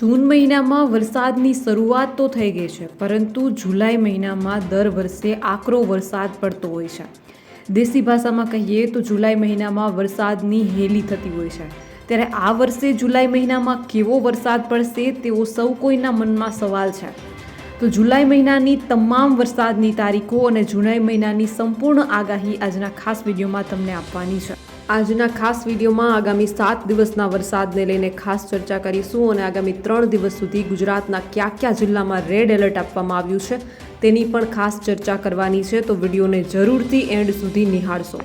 જૂન મહિનામાં વરસાદની શરૂઆત તો થઈ ગઈ છે, પરંતુ જુલાઈ મહિનામાં દર વર્ષે આકરો વરસાદ પડતો હોય છે. દેશી ભાષામાં કહીએ તો જુલાઈ મહિનામાં વરસાદની હેલી થતી હોય છે. ત્યારે આ વર્ષે જુલાઈ મહિનામાં કેવો વરસાદ પડશે તેવો સૌ કોઈના મનમાં સવાલ છે. તો જુલાઈ મહિનાની તમામ વરસાદની તારીખો અને જુલાઈ મહિનાની સંપૂર્ણ આગાહી આજના ખાસ વિડીયોમાં તમને આપવાની છે. આજના ખાસ વિડીયોમાં આગામી સાત દિવસના વરસાદને લઈને ખાસ ચર્ચા કરીશું અને આગામી ત્રણ દિવસ સુધી ગુજરાતના કયા કયા જિલ્લામાં રેડ એલર્ટ આપવામાં આવ્યું છે તેની પણ ખાસ ચર્ચા કરવાની છે, તો વિડીયોને જરૂરથી એન્ડ સુધી નિહાળશો.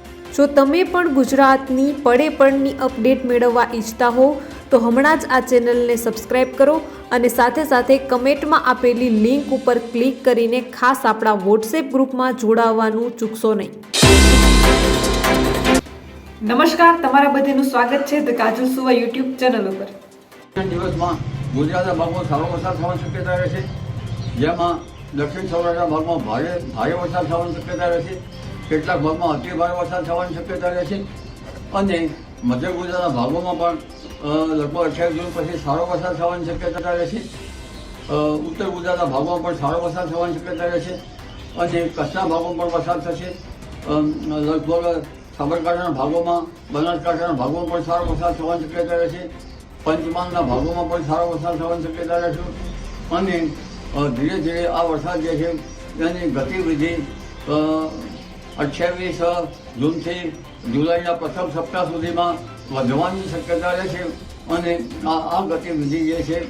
જો તમે પણ ગુજરાતની પડે પડની અપડેટ મેળવવા ઈચ્છતા હો તો હમણાં જ આ ચેનલને સબસ્ક્રાઇબ કરો અને સાથે સાથે કમેન્ટમાં આપેલી લિંક ઉપર ક્લિક કરીને ખાસ આપણા વોટ્સએપ ગ્રુપમાં જોડાવવાનું ચૂકશો નહીં. નમસ્કાર તમારા બધાનું સ્વાગત છે ધ કાજલ સુવા યુટ્યુબ ચેનલ ઉપર. દિવસમાં ગુજરાતના ભાગમાં સારો વરસાદ થવાની શક્યતા રહે છે. જેમાં દક્ષિણ સૌરાષ્ટ્રના ભાગમાં ભારે ભારે વરસાદ થવાની શક્યતા રહે છે. કેટલાક ભાગમાં અતિ વરસાદ થવાની શક્યતા રહે છે? અને મધ્ય ગુજરાતના ભાગોમાં પણ લગભગ અઠ્યાવીસ જૂન પછી સારો વરસાદ થવાની શક્યતા રહે છે. ઉત્તર ગુજરાતના ભાગોમાં પણ સારો વરસાદ થવાની શક્યતા રહે છે. અને કચ્છના ભાગોમાં પણ વરસાદ થશે. લગભગ સાબરકાંઠાના ભાગોમાં, બનાસકાંઠાના ભાગોમાં પણ સારો વરસાદ થવાની શક્યતા રહે છે. પંચમહાલના ભાગોમાં પણ સારો વરસાદ થવાની શક્યતા રહે છે. અને ધીરે ધીરે આ વરસાદ જે છે, એની ગતિવિધિ અઠ્યાવીસ જૂનથી જુલાઈના પ્રથમ સપ્તાહ સુધીમાં વધવાની શક્યતા રહે છે અને આ ગતિવિધિ જે છે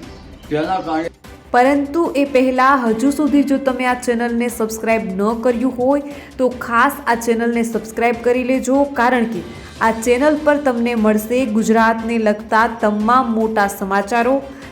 તેના કારણે પરંતુ એ પહેલાં હજુ સુધી જો તમે આ ચેનલને સબસ્ક્રાઇબ ન કર્યું હોય, તો ખાસ આ ચેનલને સબસ્ક્રાઇબ કરી લેજો, કારણ કે આ ચેનલ પર તમને મળશે ગુજરાતને લગતા તમામ મોટા સમાચારો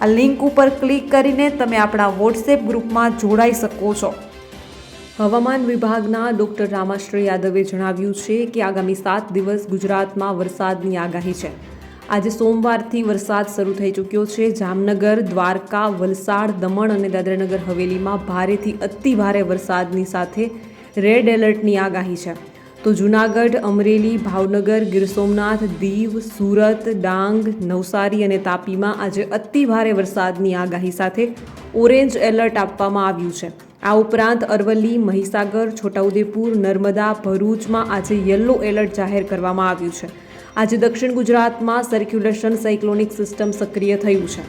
આ લિંક ઉપર ક્લિક કરીને તમે આપણા વોટ્સએપ ગ્રુપમાં જોડાઈ શકો છો. હવામાન વિભાગના ડોક્ટર રામાશ્રી યાદવે જણાવ્યું છે કે આગામી સાત દિવસ ગુજરાતમાં વરસાદની આગાહી છે. આજે સોમવારથી વરસાદ શરૂ થઈ ચૂક્યો છે. જામનગર, દ્વારકા, વલસાડ, દમણ અને દાદરાનગર હવેલીમાં ભારેથી અતિ ભારે વરસાદની સાથે રેડ એલર્ટની આગાહી છે. તો જૂનાગઢ, અમરેલી, ભાવનગર, ગીર સોમનાથ, દીવ, સુરત, ડાંગ, નવસારી અને તાપીમાં આજે અતિ ભારે વરસાદની આગાહી સાથે ઓરેન્જ એલર્ટ આપવામાં આવ્યું છે. આ ઉપરાંત અરવલ્લી, મહીસાગર, છોટાઉદેપુર, નર્મદા, ભરૂચમાં આજે યલો એલર્ટ જાહેર કરવામાં આવ્યું છે. આજે દક્ષિણ ગુજરાતમાં સર્ક્યુલેશન સાયક્લોનિક સિસ્ટમ સક્રિય થયું છે.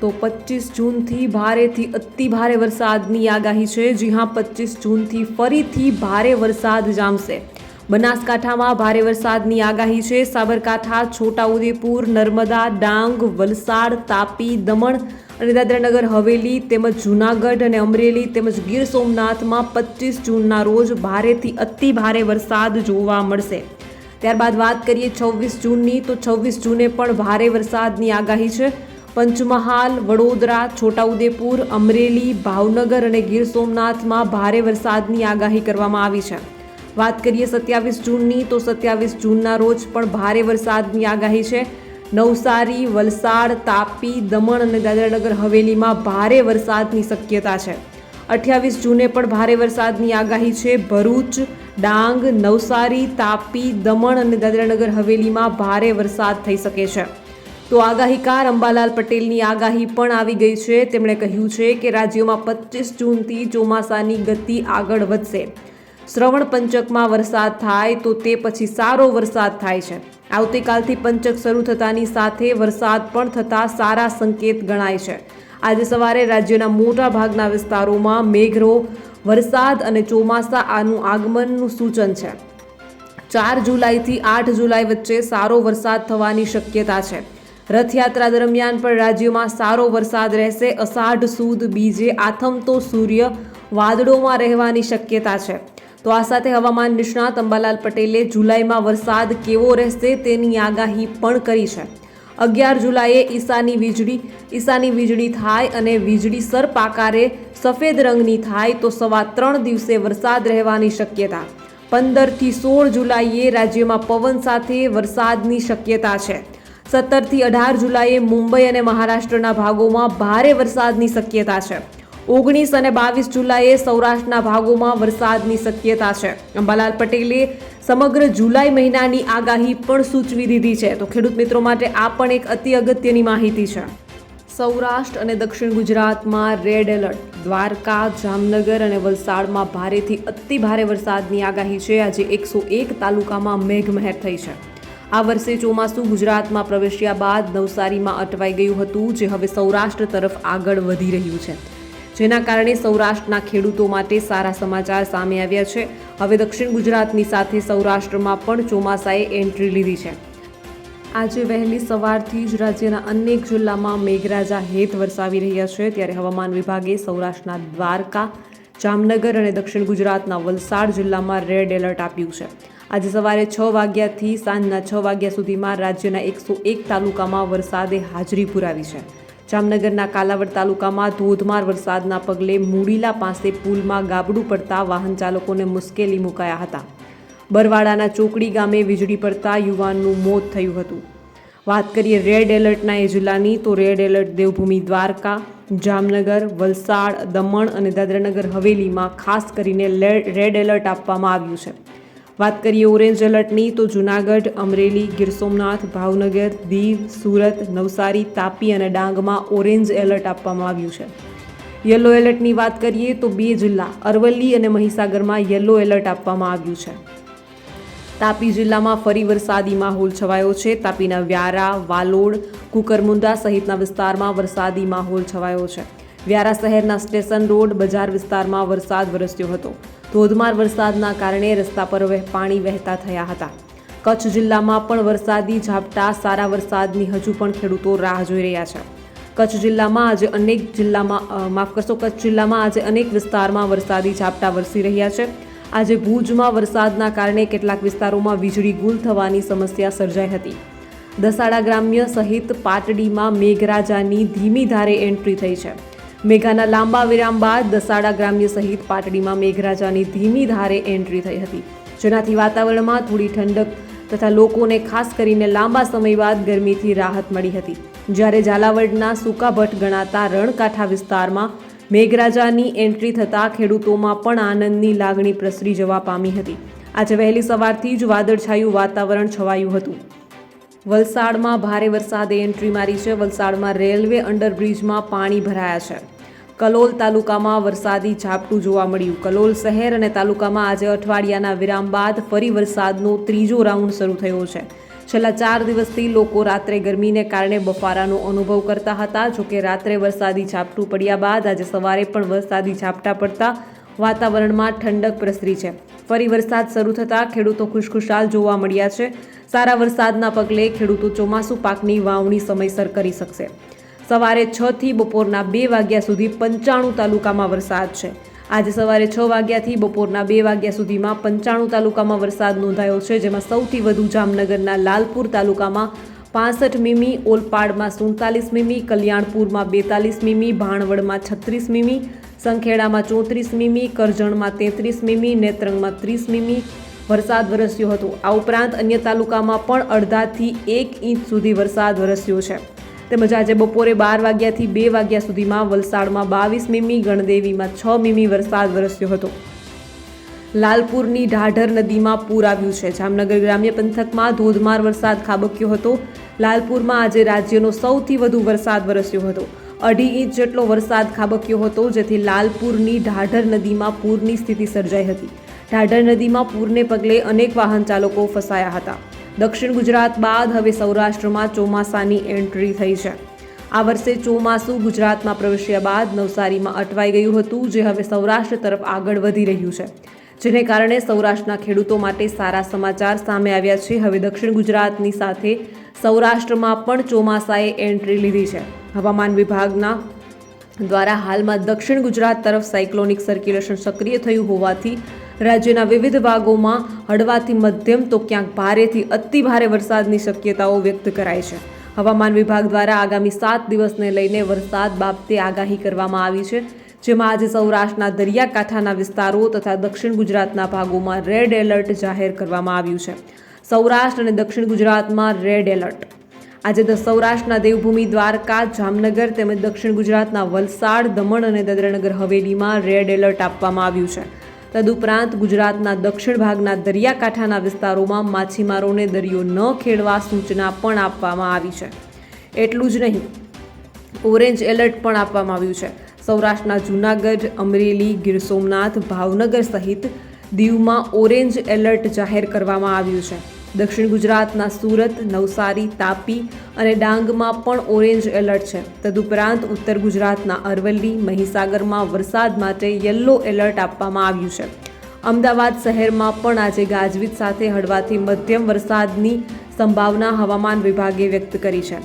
તો પચીસ જૂનથી ભારેથી અતિ ભારે વરસાદની આગાહી છે. જી હા પચીસ જૂનથી ફરીથી ભારે વરસાદ જામશે. બનાસકાંઠામાં ભારે વરસાદની આગાહી છે. સાબરકાંઠા, છોટાઉદેપુર, નર્મદા, ડાંગ, વલસાડ, તાપી, દમણ અને દાદરાનગર, હવેલી તેમજ જૂનાગઢ અને અમરેલી તેમજ ગીર સોમનાથમાં પચીસ જૂનના રોજ ભારેથી અતિ ભારે વરસાદ જોવા મળશે. ત્યારબાદ વાત કરીએ છવ્વીસ જૂનની, તો છવ્વીસ જૂને પણ ભારે વરસાદની આગાહી છે. પંચમહાલ, વડોદરા, છોટાઉદેપુર, અમરેલી, ભાવનગર અને ગીર સોમનાથમાં ભારે વરસાદની આગાહી કરવામાં આવી છે. વાત કરીએ સત્યાવીસ જૂનની, તો સત્યાવીસ જૂનના રોજ પણ ભારે વરસાદની આગાહી છે. નવસારી, વલસાડ, તાપી, દમણ અને દાદરાનગર હવેલીમાં ભારે વરસાદની શક્યતા છે. અઠ્યાવીસ જૂને પણ ભારે વરસાદની આગાહી છે. ભરૂચ, ડાંગ, નવસારી, તાપી, દમણ અને દાદરાનગર હવેલીમાં ભારે વરસાદ થઈ શકે છે. તો આગાહીકાર અંબાલાલ પટેલની આગાહી પણ આવી ગઈ છે. તેમણે કહ્યું છે કે રાજ્યોમાં પચીસ જૂનથી ચોમાસાની ગતિ આગળ વધશે. શ્રવણ પંચકમાં વરસાદ થાય તો તે પછી સારો વરસાદ થાય છે. આવતીકાલથી પંચક શરૂ થતાની સાથે વરસાદ પણ થતા સારા સંકેત ગણાય છે. આજે સવારે રાજ્યના મોટા ભાગના વિસ્તારોમાં મેઘરો, વરસાદ અને ચોમાસા આનું આગમનનું સૂચન છે. ચાર જુલાઈથી આઠ જુલાઈ વચ્ચે સારો વરસાદ થવાની શક્યતા છે. રથયાત્રા દરમિયાન પણ રાજ્યમાં સારો વરસાદ રહેશે. અષાઢ સુદ બીજે આથમતો સૂર્ય વાદળોમાં રહેવાની શક્યતા છે. તો આ સાથે હવામાન નિષ્ણાત અંબાલાલ પટેલે જુલાઈમાં વરસાદ કેવો રહેશે તેની આગાહી પણ કરી છે. અગિયાર જુલાઈએ ઈશાની વીજળી ઈશાની વીજળી થાય અને વીજળી સર્પ આકારે સફેદ રંગની થાય તો સવા ત્રણ દિવસે વરસાદ રહેવાની શક્યતા. પંદરથી સોળ જુલાઈએ રાજ્યમાં પવન સાથે વરસાદની શક્યતા છે. સત્તરથી અઢાર જુલાઈએ મુંબઈ અને મહારાષ્ટ્રના ભાગોમાં ભારે વરસાદની શક્યતા છે. ઓગણીસ અને બાવીસ જુલાઈએ સૌરાષ્ટ્રના ભાગોમાં વરસાદની શક્યતા છે. અંબાલાલ પટેલે સમગ્ર જુલાઈ મહિનાની આગાહી પણ સૂચવી દીધી છે. તો ખેડૂત મિત્રો માટે આ પણ એક અતિ અગત્યની માહિતી છે. સૌરાષ્ટ્ર અને દક્ષિણ ગુજરાતમાં રેડ એલર્ટ, દ્વારકા, જામનગર અને વલસાડમાં ભારેથી અતિ ભારે વરસાદની આગાહી છે. આજે એકસો એક તાલુકામાં મેઘમહેર થઈ છે. આ વર્ષે ચોમાસું ગુજરાતમાં પ્રવેશ્યા બાદ નવસારીમાં અટવાઈ ગયું હતું, જે હવે સૌરાષ્ટ્ર તરફ આગળ વધી રહ્યું છે. જેના કારણે સૌરાષ્ટ્રના ખેડૂતો માટે સારા સમાચાર સામે આવ્યા છે. હવે દક્ષિણ ગુજરાતની સાથે સૌરાષ્ટ્રમાં પણ ચોમાસાએ એન્ટ્રી લીધી છે. આજે વહેલી સવારથી જ રાજ્યના અનેક જિલ્લામાં મેઘરાજા હેત વરસાવી રહ્યા છે. ત્યારે હવામાન વિભાગે સૌરાષ્ટ્રના દ્વારકા, જામનગર અને દક્ષિણ ગુજરાતના વલસાડ જિલ્લામાં રેડ એલર્ટ આપ્યું છે. આજે સવારે છ વાગ્યાથી સાંજના છ વાગ્યા સુધીમાં રાજ્યના એકસો એક તાલુકામાં વરસાદે હાજરી પુરાવી છે. જામનગરના કાલાવડ તાલુકામાં ધોધમાર વરસાદના પગલે મૂડીલા પાસે પુલમાં ગાબડું પડતા વાહન ચાલકોને મુશ્કેલી મુકાયા હતા. બરવાડાના ચોકડી ગામે વીજળી પડતા યુવાનનું મોત થયું હતું. વાત કરીએ રેડ એલર્ટના એ જિલ્લાની, તો રેડ એલર્ટ દેવભૂમિ દ્વારકા, જામનગર, વલસાડ, દમણ અને દાદરાનગર હવેલીમાં ખાસ કરીને રેડ એલર્ટ આપવામાં આવ્યું છે. વાત કરીએ ઓરેન્જ એલર્ટની, તો જૂનાગઢ, અમરેલી, ગીર સોમનાથ, ભાવનગર, દીવ, સુરત, નવસારી, તાપી અને ડાંગમાં ઓરેન્જ એલર્ટ આપવામાં આવ્યું છે. યલો એલર્ટની વાત કરીએ, તો બે જિલ્લા, અરવલ્લી અને મહીસાગરમાં યલો એલર્ટ આપવામાં આવ્યું છે. તાપી જિલ્લામાં ફરી વરસાદી માહોલ છવાયો છે. તાપીના વ્યારા, વાલોડ કુકરમુંદા સહિતના વિસ્તારમાં વરસાદી માહોલ છવાયો છે. વ્યારા શહેરના સ્ટેશન રોડ, બજાર વિસ્તારમાં વરસાદ વરસ્યો હતો. ધોધમાર વરસાદના કારણે રસ્તા પર પાણી વહેતા થયા હતા. કચ્છ જિલ્લામાં પણ વરસાદી ઝાપટા, સારા વરસાદની હજુ પણ ખેડૂતો રાહ જોઈ રહ્યા છે. કચ્છ જિલ્લામાં આજે અનેક જિલ્લામાં માફ કરશો, કચ્છ જિલ્લામાં આજે અનેક વિસ્તારમાં વરસાદી ઝાપટા વરસી રહ્યા છે. આજે ભુજમાં વરસાદના કારણે કેટલાક વિસ્તારોમાં વીજળી ગુલ થવાની સમસ્યા સર્જાઈ હતી. દસાડા ગ્રામ્ય સહિત પાટડીમાં મેઘરાજાની ધીમી ધારે એન્ટ્રી થઈ છે. મેઘાના લાંબા વિરામ બાદ દસાડા ગ્રામ્ય સહિત પાટડીમાં મેઘરાજાની ધીમી ધારે એન્ટ્રી થઈ હતી. જેનાથી વાતાવરણમાં થોડી ઠંડક તથા લોકોને ખાસ કરીને લાંબા સમય બાદ ગરમીથી રાહત મળી હતી. જ્યારે ઝાલાવાડના સૂકાભઠ ગણાતા રણકાંઠા વિસ્તારમાં મેઘરાજાની એન્ટ્રી થતાં ખેડૂતોમાં પણ આનંદની લાગણી પ્રસરી જવા પામી હતી. આજે વહેલી સવારથી જ વાદળછાયું વાતાવરણ છવાયું હતું. વલસાડમાં ભારે વરસાદે એન્ટ્રી મારી છે. વલસાડમાં રેલવે અંડરબ્રિજમાં પાણી ભરાયા છે. કલોલ તાલુકામાં વરસાદી ઝાપટું જોવા મળ્યું. કલોલ શહેર અને તાલુકામાં આજે અઠવાડિયાના વિરામ બાદ ફરી વરસાદનો ત્રીજો રાઉન્ડ શરૂ થયો છે. છેલ્લા ચાર દિવસથી લોકો રાત્રે ગરમીને કારણે બફારાનો અનુભવ કરતા હતા. જોકે રાત્રે વરસાદી ઝાપટું પડ્યા બાદ આજે સવારે પણ વરસાદી ઝાપટા પડતા વાતાવરણમાં ઠંડક પ્રસરી છે. ફરી વરસાદ શરૂ થતાં ખેડૂતો ખુશખુશાલ જોવા મળ્યા છે. સારા વરસાદના પગલે ખેડૂતો ચોમાસુ પાકની વાવણી સમયસર કરી શકશે. સવારે છ થી બપોરના બે વાગ્યા સુધી પંચાણું તાલુકામાં વરસાદ છે. આજે સવારે છ વાગ્યાથી બપોરના બે વાગ્યા સુધીમાં પંચાણું તાલુકામાં વરસાદ નોંધાયો છે, જેમાં સૌથી વધુ જામનગરના લાલપુર તાલુકામાં પાસઠ મીમી, ઓલપાડમાં સુડતાલીસ મીમી, કલ્યાણપુરમાં બેતાલીસ મીમી, ભાણવડમાં છત્રીસ મીમી, સંખેડામાં ચોત્રીસ મીમી, કરજણમાં તેત્રીસ મીમી, નેત્રંગમાં ત્રીસ મીમી વરસાદ વરસ્યો હતો. આ ઉપરાંત અન્ય તાલુકામાં પણ અડધાથી એક ઇંચ સુધી વરસાદ વરસ્યો છે. તેમજ આજે બપોરે બાર વાગ્યાથી બે વાગ્યા સુધીમાં વલસાડમાં બાવીસ મીમી, ગણદેવીમાં છ મીમી વરસાદ વરસ્યો હતો. લાલપુરની ઢાઢર નદીમાં પૂર આવ્યું છે. જામનગર ગ્રામ્ય પંથકમાં ધોધમાર વરસાદ ખાબક્યો હતો. લાલપુરમાં આજે રાજ્યનો સૌથી વધુ વરસાદ વરસ્યો હતો. અઢી ઇંચ જેટલો વરસાદ ખાબક્યો હતો, જેથી લાલપુરની ઢાઢર નદીમાં પૂરની સ્થિતિ સર્જાઈ હતી. ઢાઢર નદીમાં પૂરને પગલે અનેક વાહન ચાલકો ફસાયા હતા. દક્ષિણ ગુજરાત બાદ હવે સૌરાષ્ટ્રમાં ચોમાસાની એન્ટ્રી થઈ છે. આ વર્ષે ચોમાસું ગુજરાતમાં પ્રવેશ્યા બાદ નવસારીમાં અટવાઈ ગયું હતું, જે હવે સૌરાષ્ટ્ર તરફ આગળ વધી રહ્યું છે. જેને કારણે સૌરાષ્ટ્રના ખેડૂતો માટે સારા સમાચાર સામે આવ્યા છે. હવે દક્ષિણ ગુજરાતની સાથે સૌરાષ્ટ્રમાં પણ ચોમાસાએ એન્ટ્રી લીધી છે. હવામાન વિભાગના દ્વારા હાલમાં દક્ષિણ ગુજરાત તરફ સાયક્લોનિક સર્ક્યુલેશન સક્રિય થયું હોવાથી રાજ્યના વિવિધ ભાગોમાં હળવાથી મધ્યમ તો ક્યાંક ભારેથી અતિ ભારે વરસાદની શક્યતાઓ વ્યક્ત કરાઈ છે. હવામાન વિભાગ દ્વારા આગામી સાત દિવસને લઈને વરસાદ બાબતે આગાહી કરવામાં આવી છે, જેમાં આજે સૌરાષ્ટ્રના દરિયાકાંઠાના વિસ્તારો તથા દક્ષિણ ગુજરાતના ભાગોમાં રેડ એલર્ટ જાહેર કરવામાં આવ્યું છે. સૌરાષ્ટ્ર અને દક્ષિણ ગુજરાતમાં રેડ એલર્ટ. આજે સૌરાષ્ટ્રના દેવભૂમિ દ્વારકા, જામનગર તેમજ દક્ષિણ ગુજરાતના વલસાડ, દમણ અને દાદરાનગર હવેલીમાં રેડ એલર્ટ આપવામાં આવ્યું છે. તદુપરાંત ગુજરાતના દક્ષિણ ભાગના દરિયાકાંઠાના વિસ્તારોમાં માછીમારોને દરિયો ન ખેડવા સૂચના પણ આપવામાં આવી છે. એટલું જ નહીં, ઓરેન્જ એલર્ટ પણ આપવામાં આવ્યું છે. સૌરાષ્ટ્રના જૂનાગઢ, અમરેલી, ગીર સોમનાથ, ભાવનગર સહિત દીવમાં ઓરેન્જ એલર્ટ જાહેર કરવામાં આવ્યું છે. દક્ષિણ ગુજરાતના સુરત, નવસારી, તાપી અને ડાંગમાં પણ ઓરેન્જ એલર્ટ છે. તદુપરાંત ઉત્તર ગુજરાતના અરવલ્લી, મહીસાગરમાં વરસાદ માટે યલો એલર્ટ આપવામાં આવ્યું છે. અમદાવાદ શહેરમાં પણ આજે ગાજવીજ સાથે હળવાથી મધ્યમ વરસાદની સંભાવના હવામાન વિભાગે વ્યક્ત કરી છે.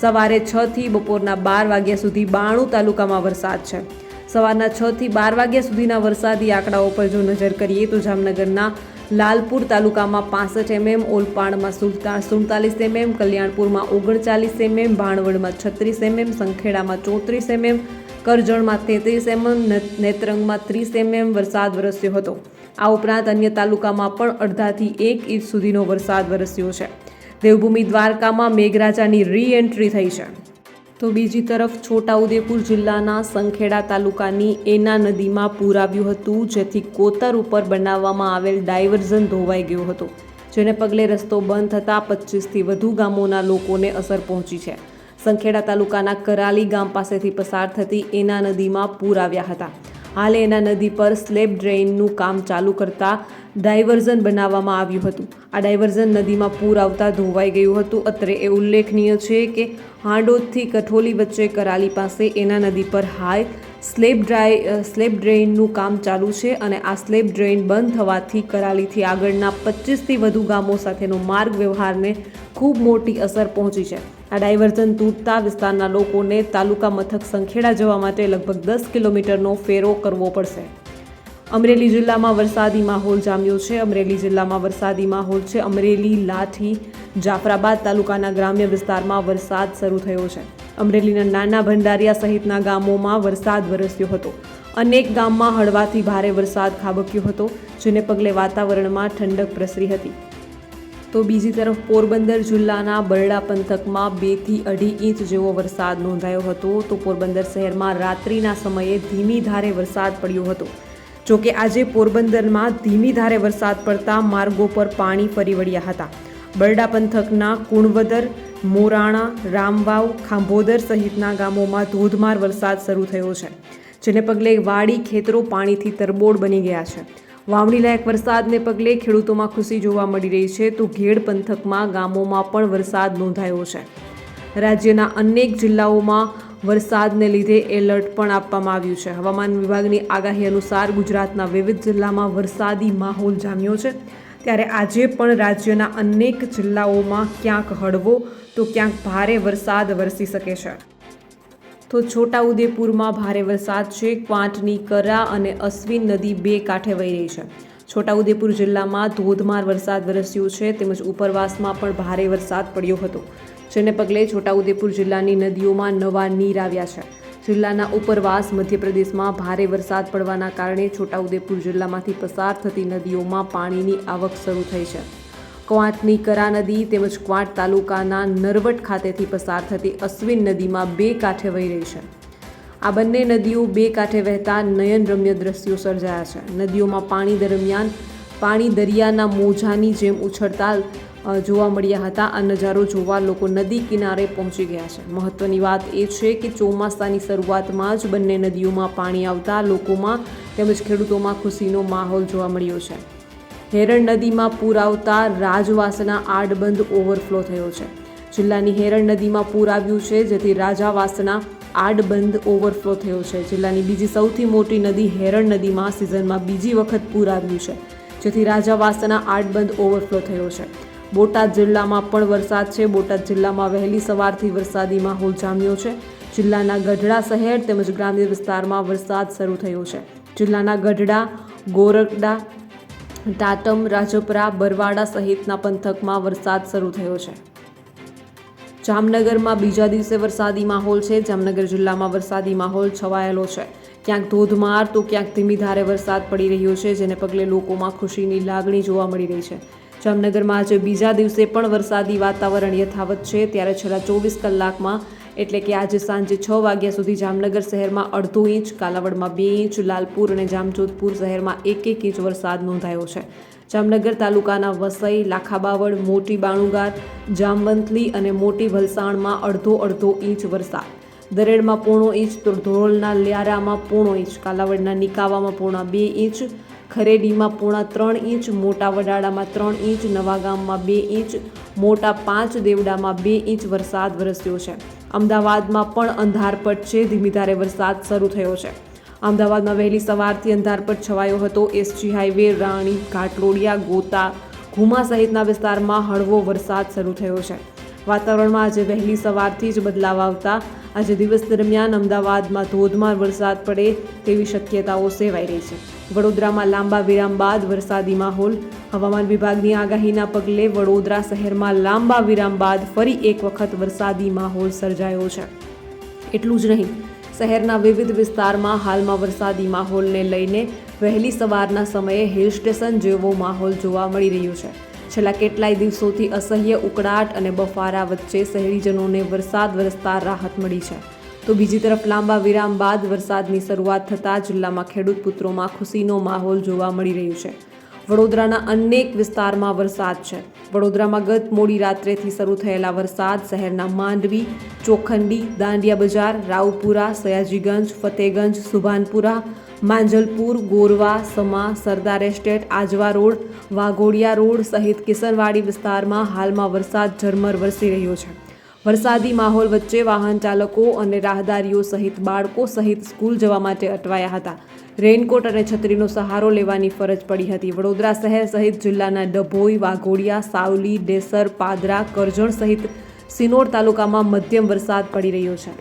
સવારે છથી બપોરના બાર વાગ્યા સુધી બાણું તાલુકામાં વરસાદ છે. સવારના છથી બાર વાગ્યા સુધીના વરસાદી આંકડાઓ પર જો નજર કરીએ તો જામનગરના લાલપુર તાલુકામાં પાસઠ એમએમ ઓલપાણમાં સુલતા સુડતાલીસ એમએમ, કલ્યાણપુરમાં ઓગણચાલીસ એમએમ, ભાણવડમાં છત્રીસ એમએમ, સંખેડામાં ચોત્રીસ એમએમ, કરજણમાં તેત્રીસ એમએમ નેત્રંગમાં ત્રીસ એમએમ વરસાદ વરસ્યો હતો. આ ઉપરાંત અન્ય તાલુકામાં પણ અડધાથી એક ઇંચ સુધીનો વરસાદ વરસ્યો છે. દેવભૂમિ દ્વારકામાં મેઘરાજાની રી એન્ટ્રી થઈ છે. તો બીજી તરફ છોટાઉદેપુર જિલ્લાના સંખેડા તાલુકાની એના નદીમાં પૂર આવ્યું હતું, જેથી કોતર ઉપર બનાવવામાં આવેલ ડાયવર્ઝન ધોવાઈ ગયું હતું, જેને પગલે રસ્તો બંધ થતાં પચીસથી વધુ ગામોના લોકોને અસર પહોંચી છે. સંખેડા તાલુકાના કરાલી ગામ પાસેથી પસાર થતી એના નદીમાં પૂર આવ્યા હતા. હાલ એના નદી પર સ્લેબ ડ્રેઇનનું કામ ચાલુ કરતા ડાયવર્ઝન બનાવવામાં આવ્યું હતું. આ ડાયવર્ઝન નદીમાં પૂર આવતા ધોવાઈ ગયું હતું. અત્રે એ ઉલ્લેખનીય છે કે હાંડોદથી કઠોલી વચ્ચે કરાલી પાસે એના નદી પર હાઈ સ્લેબ ડ્રાય સ્લેબ ડ્રેઇનનું કામ ચાલુ છે અને આ સ્લેબ ડ્રેઇન બંધ થવાથી કરાલીથી આગળના પચીસથી વધુ ગામો સાથેનો માર્ગ વ્યવહારને ખૂબ મોટી અસર પહોંચી છે. આ ડાયવર્ઝન તૂટતા વિસ્તારના લોકોને તાલુકા મથક સંખેડા જવા માટે લગભગ દસ કિલોમીટરનો ફેરો કરવો પડશે. અમરેલી જિલ્લામાં વરસાદી માહોલ જામ્યો છે. અમરેલી જિલ્લામાં વરસાદી માહોલ છે. અમરેલી, લાઠી, જાફરાબાદ તાલુકાના ગ્રામ્ય વિસ્તારમાં વરસાદ શરૂ થયો છે. અમરેલીના નાના ભંડારિયા સહિતના ગામોમાં વરસાદ વરસ્યો હતો. અનેક ગામમાં હળવાથી ભારે વરસાદ ખાબક્યો હતો, જેને પગલે વાતાવરણમાં ઠંડક પ્રસરી હતી. તો બીજી તરફ પોરબંદર જિલ્લાના બરડા પંથકમાં બેથી અઢી ઇંચ જેવો વરસાદ નોંધાયો હતો. તો પોરબંદર શહેરમાં રાત્રિના સમયે ધીમી ધારે વરસાદ પડ્યો હતો. જોકે આજે પોરબંદરમાં ધીમી ધારે વરસાદ પડતા માર્ગો પર પાણી ફરી વળ્યા હતા. બરડા પંથકના કુણવદર, મોરાણા, રામવાવ, ખાંભોદર સહિતના ગામોમાં ધોધમાર વરસાદ શરૂ થયો છે, જેને પગલે વાડી ખેતરો પાણીથી તરબોળ બની ગયા છે. વાવણી લાયક વરસાદને પગલે ખેડૂતોમાં ખુશી જોવા મળી રહી છે તો ઘેડ પંથકમાં ગામોમાં પણ વરસાદ નોંધાયો છે. રાજ્યના અનેક જિલ્લાઓમાં વરસાદને લીધે એલર્ટ પણ આપવામાં આવ્યું છે. હવામાન વિભાગની આગાહી અનુસાર ગુજરાતના વિવિધ જિલ્લામાં વરસાદી માહોલ જામ્યો છે. ત્યારે આજે પણ રાજ્યના અનેક જિલ્લાઓમાં ક્યાંક હળવો તો ક્યાંક ભારે વરસાદ વરસી શકે છે. તો છોટાઉદેપુરમાં ભારે વરસાદ છે. ક્વાંટની કરા અને અશ્વિન નદી બે કાંઠે વહી રહી છે. છોટાઉદેપુર જિલ્લામાં ધોધમાર વરસાદ વરસ્યો છે. તેમજ ઉપરવાસમાં પણ ભારે વરસાદ પડ્યો હતો. જેને પગલે છોટાઉદેપુર જિલ્લાની નદીઓમાં નવા નીર આવ્યા છે. જિલ્લાના ઉપરવાસ મધ્યપ્રદેશમાં ભારે વરસાદ પડવાના કારણે છોટાઉદેપુર જિલ્લામાંથી પસાર થતી નદીઓમાં પાણીની આવક શરૂ થઈ છે. ક્વાંટની કરા નદી તેમજ ક્વાંટ તાલુકાના નરવટ ખાતેથી પસાર થતી અશ્વિન નદીમાં બે કાંઠે વહી રહી છે. આ બંને નદીઓ બે કાંઠે વહેતા નયનરમ્ય દ્રશ્યો સર્જાયા છે. નદીઓમાં પાણી દરમિયાન પાણી દરિયાના મોજાની જેમ ઉછળતા જોવા મળ્યા હતા. આ નજારો જોવા લોકો નદી કિનારે પહોંચી ગયા છે. મહત્વની વાત એ છે કે ચોમાસાની શરૂઆતમાં જ બંને નદીઓમાં પાણી આવતા લોકોમાં તેમજ ખેડૂતોમાં ખુશીનો માહોલ જોવા મળ્યો છે. હેરણ નદીમાં પૂર આવતા રાજવાસના આડબંધ ઓવરફ્લો થયો છે. જિલ્લાની હેરણ નદીમાં પૂર આવ્યું છે, જેથી રાજાવાસના આડબંધ ઓવરફ્લો થયો છે. જિલ્લાની બીજી સૌથી મોટી નદી હેરણ નદીમાં સિઝનમાં બીજી વખત પૂર આવ્યું છે, જેથી રાજાવાસના આડબંધ ઓવરફ્લો થયો છે. બોટાદ જિલ્લામાં પણ વરસાદ છે. બોટાદ જિલ્લામાં વહેલી સવારથી વરસાદી માહોલ જામ્યો છે. જિલ્લાના ગઢડા શહેર તેમજ ગ્રામ્ય વિસ્તારમાં વરસાદ શરૂ થયો છે. જિલ્લાના ગઢડા, ગોરખડા, ટાટમ, રાજપરા, બરવાડા સહિતના પંથકમાં વરસાદ શરૂ થયો છે. જામનગરમાં બીજા દિવસે વરસાદી માહોલ છે. જામનગર જિલ્લામાં વરસાદી માહોલ છવાયેલો છે. ક્યાંક ધોધમાર તો ક્યાંક ધીમી ધારે વરસાદ પડી રહ્યો છે, જેને પગલે લોકોમાં ખુશીની લાગણી જોવા મળી રહી છે. જામનગરમાં આજે બીજા દિવસે પણ વરસાદી વાતાવરણ યથાવત છે. ત્યારે છેલ્લા ચોવીસ કલાકમાં, એટલે કે આજે સાંજે છ વાગ્યા સુધી જામનગર શહેરમાં અડધો ઇંચ, કાલાવડમાં બે ઇંચ, લાલપુર અને જામજોધપુર શહેરમાં એક એક ઇંચ વરસાદ નોંધાયો છે. જામનગર તાલુકાના વસઈ, લાખાબાવડ, મોટી બાણુગાર જામવંતલી અને મોટી ભલસાણમાં અડધો અડધો ઇંચ વરસાદ. દરેડમાં પોણો ઇંચ તો ધોળના લ્યારામાં પોણો ઇંચ, કાલાવડના નિકાવામાં પોણા બે ઇંચ ખરેડીમાં પોણા ત્રણ ઇંચ, મોટા વડાળામાં ત્રણ ઇંચ નવાગામમાં બે ઇંચ, મોટા પાંચ, દેવડામાં બે ઇંચ વરસાદ વરસ્યો છે. અમદાવાદમાં પણ અંધારપટ છે, ધીમી ધારે વરસાદ શરૂ થયો છે. અમદાવાદમાં વહેલી સવારથી અંધારપટ છવાયો હતો. એસજી હાઈવે, રાણી, ઘાટલોડિયા, ગોતા, ઘુમા સહિતના વિસ્તારમાં હળવો વરસાદ શરૂ થયો છે. વાતાવરણમાં આજે વહેલી સવારથી જ બદલાવ આવતા આજે દિવસ દરમિયાન અમદાવાદમાં ધોધમાર વરસાદ પડે તેવી શક્યતાઓ સેવાઈ રહી છે. વડોદરામાં લાંબા વિરામ બાદ વરસાદી માહોલ. હવામાન વિભાગની આગાહીના પગલે વડોદરા શહેરમાં લાંબા વિરામ બાદ ફરી એક વખત વરસાદી માહોલ સર્જાયો છે. એટલું જ નહીં, શહેરના વિવિધ વિસ્તારમાં હાલમાં વરસાદી માહોલને લઈને વહેલી સવારના સમયે હિલ સ્ટેશન જેવો માહોલ જોવા મળી રહ્યો છે. છેલ્લા કેટલાય દિવસોથી અસહ્ય ઉકળાટ અને બફારા વચ્ચે શહેરીજનોને વરસાદ વરસતા રાહત મળી છે. તો બીજી તરફ લાંબા વિરામ બાદ વરસાદની શરૂઆત થતાં જિલ્લામાં ખેડૂત પુત્રોમાં ખુશીનો માહોલ જોવા મળી રહ્યો છે. વડોદરાના અનેક વિસ્તારમાં વરસાદ છે. વડોદરામાં ગત મોડી રાત્રેથી શરૂ થયેલા વરસાદ શહેરના Mandvi, Chokhandi, Dandiya Bazar, Raopura, Sayajiganj, Fatehganj, Subhanpura, Manjalpur, Gorwa, Sama, Sardar Estate, Ajwa Road, Waghodia Road સહિત કિસનવાડી વિસ્તારમાં હાલમાં વરસાદ ઝરમર વરસી રહ્યો છે. વરસાદી માહોલ વચ્ચે વાહન ચાલકો અને રાહદારીઓ સહિત બાળકો સહિત સ્કૂલ જવા માટે અટવાયા હતા. રેઇનકોટ અને છત્રીનો સહારો લેવાની ફરજ પડી હતી. વડોદરા શહેર સહિત જિલ્લાના ડભોઈ, વાઘોડિયા, સાવલી, ડેસર, પાદરા, કરજણ સહિત સિનોર તાલુકામાં મધ્યમ વરસાદ પડી રહ્યો છે.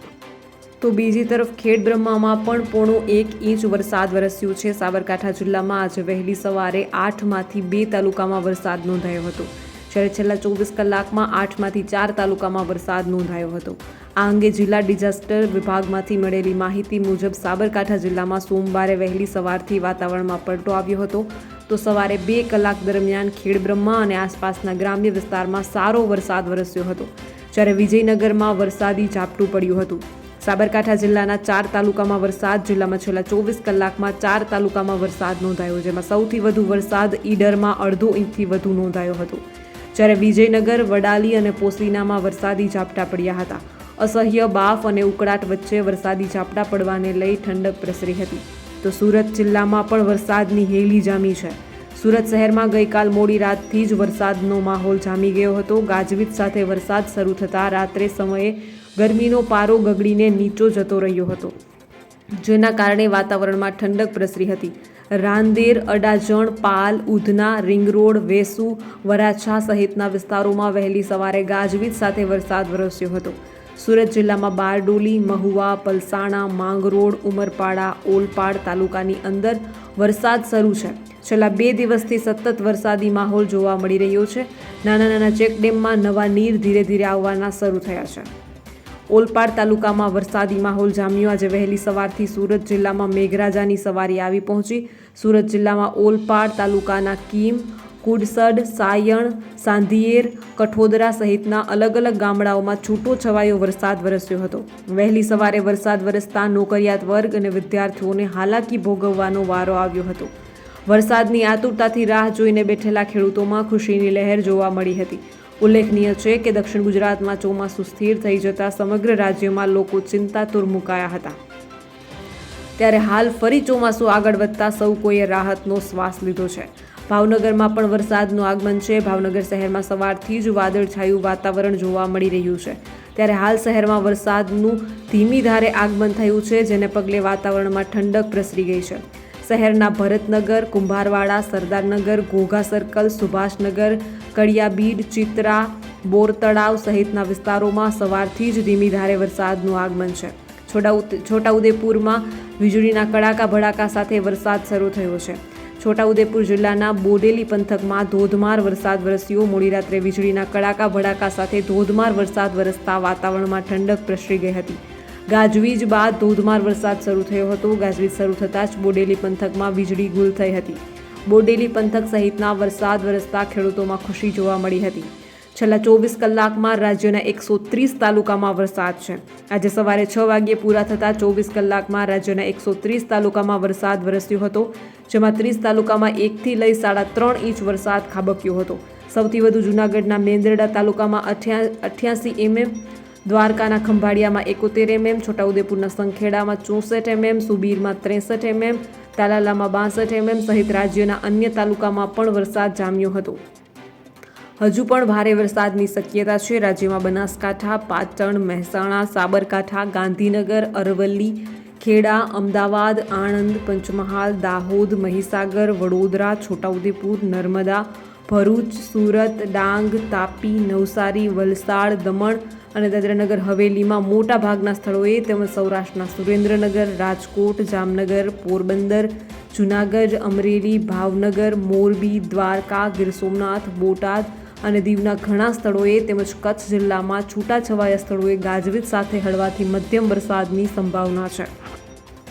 તો બીજી તરફ ખેડ બ્રહ્મામાં પણ પોણો એક ઇંચ વરસાદ વરસ્યો છે. સાબરકાંઠા જિલ્લામાં આજે વહેલી સવારે આઠમાંથી બે તાલુકામાં વરસાદ નોંધાયો હતો. જ્યારે છેલ્લા ચોવીસ કલાકમાં આઠમાંથી ચાર તાલુકામાં વરસાદ નોંધાયો હતો. આ અંગે જિલ્લા ડિઝાસ્ટર વિભાગમાંથી મળેલી માહિતી મુજબ સાબરકાંઠા જિલ્લામાં સોમવારે વહેલી સવારથી વાતાવરણમાં પલટો આવ્યો હતો. તો સવારે બે કલાક દરમિયાન ખેડબ્રહ્મા અને આસપાસના ગ્રામ્ય વિસ્તારમાં સારો વરસાદ વરસ્યો હતો, જ્યારે વિજયનગરમાં વરસાદી ઝાપટું પડ્યું હતું. સાબરકાંઠા જિલ્લાના ચાર તાલુકામાં વરસાદ, જિલ્લામાં છેલ્લા ચોવીસ કલાકમાં ચાર તાલુકામાં વરસાદ નોંધાયો, જેમાં સૌથી વધુ વરસાદ ઈડરમાં અડધો ઇંચથી વધુ નોંધાયો હતો. જ્યારે વિજયનગર, વડાલી અને પોસલીનામાં વરસાદી ઝાપટા પડ્યા હતા. અસહ્ય બાફ અને ઉકળાટ વચ્ચે વરસાદી ઝાપટા પડવાને લઈ ઠંડક પ્રસરી હતી. તો સુરત જિલ્લામાં પણ વરસાદની હેલી જામી છે. સુરત શહેરમાં ગઈકાલ મોડી રાતથી જ વરસાદનો માહોલ જામી ગયો હતો. ગાજવીજ સાથે વરસાદ શરૂ થતાં રાત્રે સમયે ગરમીનો પારો ગગડીને નીચો જતો રહ્યો હતો. જેના કારણે વાતાવરણમાં ઠંડક પ્રસરી હતી. રાંદેર, અડાજણ, પાલ, ઉધના રિંગ રોડ વેસુ, વરાછા સહિતના વિસ્તારોમાં વહેલી સવારે ગાજવીજ સાથે વરસાદ વરસ્યો હતો. સુરત જિલ્લામાં બારડોલી, મહુવા, પલસાણા, માંગરોળ, ઉમરપાડા, ઓલપાડ તાલુકાની અંદર વરસાદ શરૂ છે. છેલ્લા બે દિવસથી સતત વરસાદી માહોલ જોવા મળી રહ્યો છે. નાના નાના ચેકડેમમાં નવા નીર ધીરે ધીરે આવવાના શરૂ થયા છે. ઓલપાડ તાલુકામાં વરસાદી માહોલ જામ્યો. આજે વહેલી સવારથી સુરત જિલ્લામાં મેઘરાજાની સવારી આવી પહોંચી. સુરત જિલ્લામાં ઓલપાડ તાલુકાના કીમ કુડસડ સાયણ, સાંધિયેર, કઠોદરા સહિતના અલગ અલગ ગામડાઓમાં છૂટો છવાયો વરસાદ વરસ્યો હતો. વહેલી સવારે વરસાદ વરસતા નોકરિયાત વર્ગ અને વિદ્યાર્થીઓને હાલાકી ભોગવવાનો વારો આવ્યો હતો. વરસાદની આતુરતાથી રાહ જોઈને બેઠેલા ખેડૂતોમાં ખુશીની લહેર જોવા મળી હતી. ઉલ્લેખનીય છે કે દક્ષિણ ગુજરાતમાં ચોમાસું સ્થિર થઈ જતાં સમગ્ર રાજ્યમાં લોકો ચિંતાતુર મુકાયા હતા. ત્યારે હાલ ફરી ચોમાસું આગળ વધતા સૌ કોઈએ રાહતનો શ્વાસ લીધો છે. ભાવનગરમાં પણ વરસાદનું આગમન છે. ભાવનગર શહેરમાં સવારથી જ વાદળછાયું વાતાવરણ જોવા મળી રહ્યું છે. ત્યારે હાલ શહેરમાં વરસાદનું ધીમી ધારે આગમન થયું છે, જેને પગલે વાતાવરણમાં ઠંડક પ્રસરી ગઈ છે. શહેરના ભરતનગર, કુંભારવાડા, સરદારનગર, ઘોઘા સર્કલ, સુભાષનગર, કડિયાબીડ, ચિત્રા બોર તળાવ સહિતના વિસ્તારોમાં સવારથી જ ધીમી ધારે વરસાદનું આગમન છે. છોટા છોટાઉદેપુરમાં વીજળીના કડાકા ભડાકા સાથે વરસાદ શરૂ થયો છે. છોટાઉદેપુર જિલ્લાના બોડેલી પંથકમાં ધોધમાર વરસાદ વરસ્યો. મોડી રાત્રે વીજળીના કડાકા ભડાકા સાથે ધોધમાર વરસાદ વરસતા વાતાવરણમાં ઠંડક પ્રસરી ગઈ હતી. ગાજવીજ બાદ ધોધમાર વરસાદ શરૂ થયો હતો. ગાજવીજ શરૂ થતાં જ બોડેલી પંથકમાં વીજળી ગુલ થઈ હતી. બોડેલી પંથક સહિતના વરસાદ વરસતા ખેડૂતોમાં ખુશી જોવા મળી હતી. છેલ્લા ચોવીસ કલાકમાં રાજ્યના એકસો ત્રીસ તાલુકામાં વરસાદ છે. આજે સવારે છ વાગ્યે પૂરા થતાં ચોવીસ કલાકમાં રાજ્યના એકસો ત્રીસ તાલુકામાં વરસાદ વરસ્યો હતો, જેમાં ત્રીસ તાલુકામાં એકથી લઈ સાડા ત્રણ ઇંચ વરસાદ ખાબક્યો હતો. સૌથી વધુ જૂનાગઢના મેંદરડા તાલુકામાં અઠ્યા અઠ્યાસી એમએમ દ્વારકાના ખંભાળિયામાં એકોતેર એમએમ, છોટાઉદેપુરના સંખેડામાં ચોસઠ એમએમ, સુબીરમાં ત્રેસઠ એમએમ, તાલાલામાં બાસઠ એમએમ સહિત રાજ્યના અન્ય તાલુકામાં પણ વરસાદ જામ્યો હતો. હજુ પણ ભારે વરસાદની શક્યતા છે. રાજ્યમાં બનાસકાંઠા, પાટણ, મહેસાણા, સાબરકાંઠા, ગાંધીનગર, અરવલ્લી, ખેડા, અમદાવાદ, આણંદ, પંચમહાલ, દાહોદ, મહીસાગર, વડોદરા, છોટાઉદેપુર, નર્મદા, ભરૂચ, સુરત, ડાંગ, તાપી, નવસારી, વલસાડ, દમણ અને દાદરાનગર હવેલીમાં મોટા ભાગના સ્થળોએ તેમજ સૌરાષ્ટ્રના સુરેન્દ્રનગર, રાજકોટ, જામનગર, પોરબંદર, જૂનાગઢ, અમરેલી, ભાવનગર, મોરબી, દ્વારકા, ગીર સોમનાથ, બોટાદ અને દીવના ઘણા સ્થળોએ તેમજ કચ્છ જિલ્લામાં છૂટાછવાયા સ્થળોએ ગાજવીજ સાથે હળવાથી મધ્યમ વરસાદની સંભાવના છે.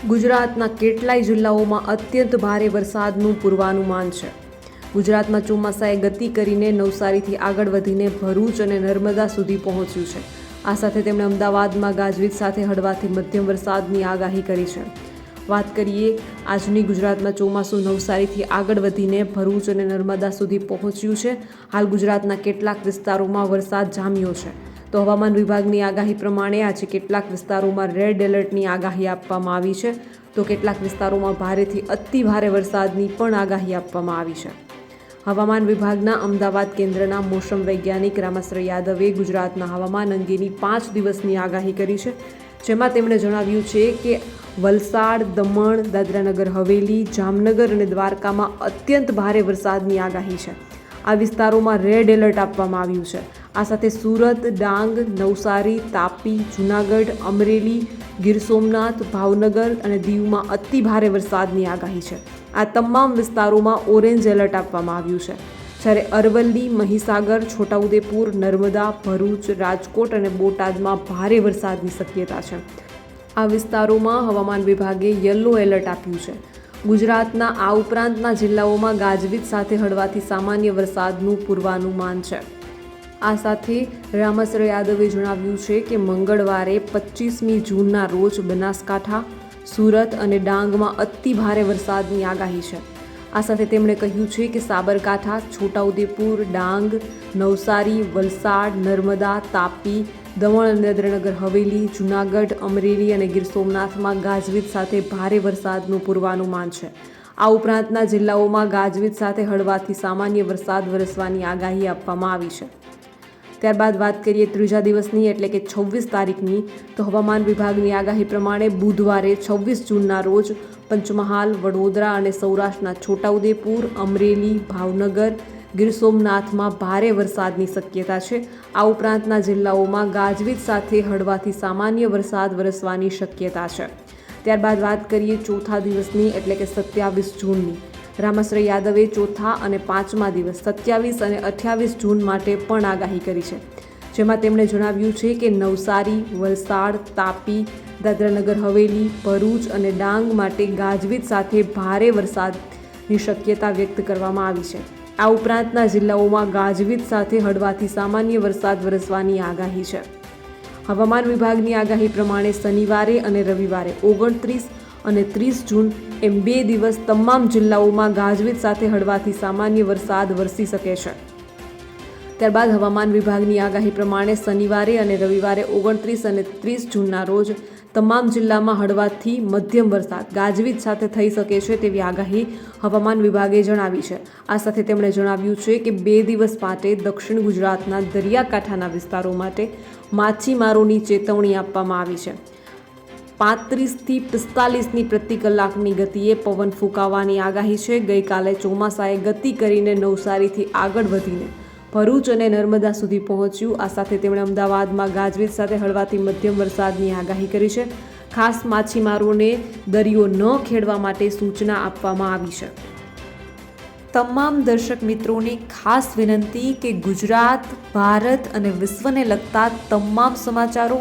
ગુજરાતના કેટલાય જિલ્લાઓમાં અત્યંત ભારે વરસાદનું પૂર્વાનુમાન છે. ગુજરાતમાં ચોમાસાએ ગતિ કરીને નવસારીથી આગળ વધીને ભરૂચ અને નર્મદા સુધી પહોંચ્યું છે. આ સાથે તેમણે અમદાવાદમાં ગાજવીજ સાથે હળવાથી મધ્યમ વરસાદની આગાહી કરી છે. વાત કરીએ આજની ગુજરાતમાં ચોમાસું નવસારીથી આગળ વધીને ભરૂચ અને નર્મદા સુધી પહોંચ્યું છે. હાલ ગુજરાતના કેટલાક વિસ્તારોમાં વરસાદ જામ્યો છે. તો હવામાન વિભાગની આગાહી પ્રમાણે આજે કેટલાક વિસ્તારોમાં રેડ એલર્ટની આગાહી આપવામાં આવી છે. તો કેટલાક વિસ્તારોમાં ભારેથી અતિ ભારે વરસાદની પણ આગાહી આપવામાં આવી છે. હવામાન વિભાગના અમદાવાદ કેન્દ્રના મોસમ વૈજ્ઞાનિક રામાશ્ર યાદવે ગુજરાતના હવામાન અંગેની પાંચ દિવસની આગાહી કરી છે, જેમાં તેમણે જણાવ્યું છે કે વલસાડ, દમણ, દાદરાનગર, હવેલી, જામનગર અને દ્વારકામાં અત્યંત ભારે વરસાદની આગાહી છે. આ વિસ્તારોમાં રેડ એલર્ટ આપવામાં આવ્યું છે. આ સાથે સુરત, ડાંગ, નવસારી, તાપી, જૂનાગઢ, અમરેલી, ગીર સોમનાથ, ભાવનગર અને દીવમાં અતિ ભારે વરસાદની આગાહી છે. આ તમામ વિસ્તારોમાં ઓરેન્જ એલર્ટ આપવામાં આવ્યું છે. જ્યારે અરવલ્લી, મહીસાગર, છોટાઉદેપુર, નર્મદા, ભરૂચ, રાજકોટ અને બોટાદમાં ભારે વરસાદની શક્યતા છે. આ વિસ્તારોમાં હવામાન વિભાગે યલો એલર્ટ આપ્યું છે. ગુજરાતના આ ઉપરાંતના જિલ્લાઓમાં ગાજવીજ સાથે હળવાથી સામાન્ય વરસાદનું પૂર્વાનુમાન છે. આ સાથે રામસર યાદવે જણાવ્યું છે કે મંગળવારે પચીસમી જૂનના રોજ બનાસકાંઠા સુરત અને ડાંગમાં અતિ ભારે વરસાદની આગાહી છે. આ સાથે તેમણે કહ્યું છે કે સાબરકાંઠા, છોટાઉદેપુર, ડાંગ, નવસારી, વલસાડ, નર્મદા, તાપી, દમણ અને દાદરાનગર હવેલી, જૂનાગઢ, અમરેલી અને ગીર સોમનાથમાં ગાજવીજ સાથે ભારે વરસાદનું પૂર્વાનુમાન છે. આ ઉપરાંતના જિલ્લાઓમાં ગાજવીજ સાથે હળવાથી સામાન્ય વરસાદ વરસવાની આગાહી આપવામાં આવી છે. ત્યારબાદ વાત કરીએ ત્રીજા દિવસની, એટલે કે છવ્વીસ તારીખની, તો હવામાન વિભાગની આગાહી પ્રમાણે બુધવારે છવ્વીસ જૂનના રોજ પંચમહાલ, વડોદરા અને સૌરાષ્ટ્રના છોટાઉદેપુર, અમરેલી, ભાવનગર, ગીર સોમનાથમાં ભારે વરસાદની શક્યતા છે. આ ઉપરાંતના જિલ્લાઓમાં ગાજવીજ સાથે હળવાથી સામાન્ય વરસાદ વરસવાની શક્યતા છે. ત્યારબાદ વાત કરીએ ચોથા દિવસની, એટલે કે સત્યાવીસ જૂનની. રામાશ્રય યાદવે ચોથા અને પાંચમા દિવસ, સત્યાવીસ અને અઠ્યાવીસ જૂન માટે પણ આગાહી કરી છે. જેમાં તેમણે જણાવ્યું છે કે નવસારી, વલસાડ, તાપી, દાદરાનગર, હવેલી, ભરૂચ અને ડાંગ માટે ગાજવીજ સાથે ભારે વરસાદની શક્યતા વ્યક્ત કરવામાં આવી છે. આ ઉપરાંતના જિલ્લાઓમાં ગાજવીજ સાથે હળવાથી સામાન્ય વરસાદ વરસવાની આગાહી છે. હવામાન વિભાગની આગાહી પ્રમાણે શનિવારે અને રવિવારે ઓગણત્રીસ અને ત્રીસ જૂન એમ બે દિવસ તમામ જિલ્લાઓમાં ગાજવીજ સાથે હળવાથી સામાન્ય વરસાદ વરસી શકે છે. ત્યારબાદ હવામાન વિભાગની આગાહી પ્રમાણે શનિવારે અને રવિવારે ઓગણત્રીસ અને ત્રીસ જૂનના રોજ તમામ જિલ્લામાં હળવાથી મધ્યમ વરસાદ ગાજવીજ સાથે થઈ શકે છે તેવી આગાહી હવામાન વિભાગે જણાવી છે. આ સાથે તેમણે જણાવ્યું છે કે બે દિવસ માટે દક્ષિણ ગુજરાતના દરિયાકાંઠાના વિસ્તારો માટે માછીમારોની ચેતવણી આપવામાં આવી છે. પાંત્રીસથી પિસ્તાલીસની પ્રતિ કલાકની ગતિએ પવન ફૂંકાવાની આગાહી છે. ગઈકાલે ચોમાસાએ ગતિ કરીને નવસારીથી આગળ વધીને ભરૂચ અને નર્મદા સુધી પહોંચ્યું. આ સાથે તેમણે અમદાવાદમાં ગાજવીજ સાથે હળવાથી મધ્યમ વરસાદની આગાહી કરી છે. ખાસ માછીમારોને દરિયો ન ખેડવા માટે સૂચના આપવામાં આવી છે. તમામ દર્શક મિત્રોને ખાસ વિનંતી કે ગુજરાત, ભારત અને વિશ્વને લગતા તમામ સમાચારો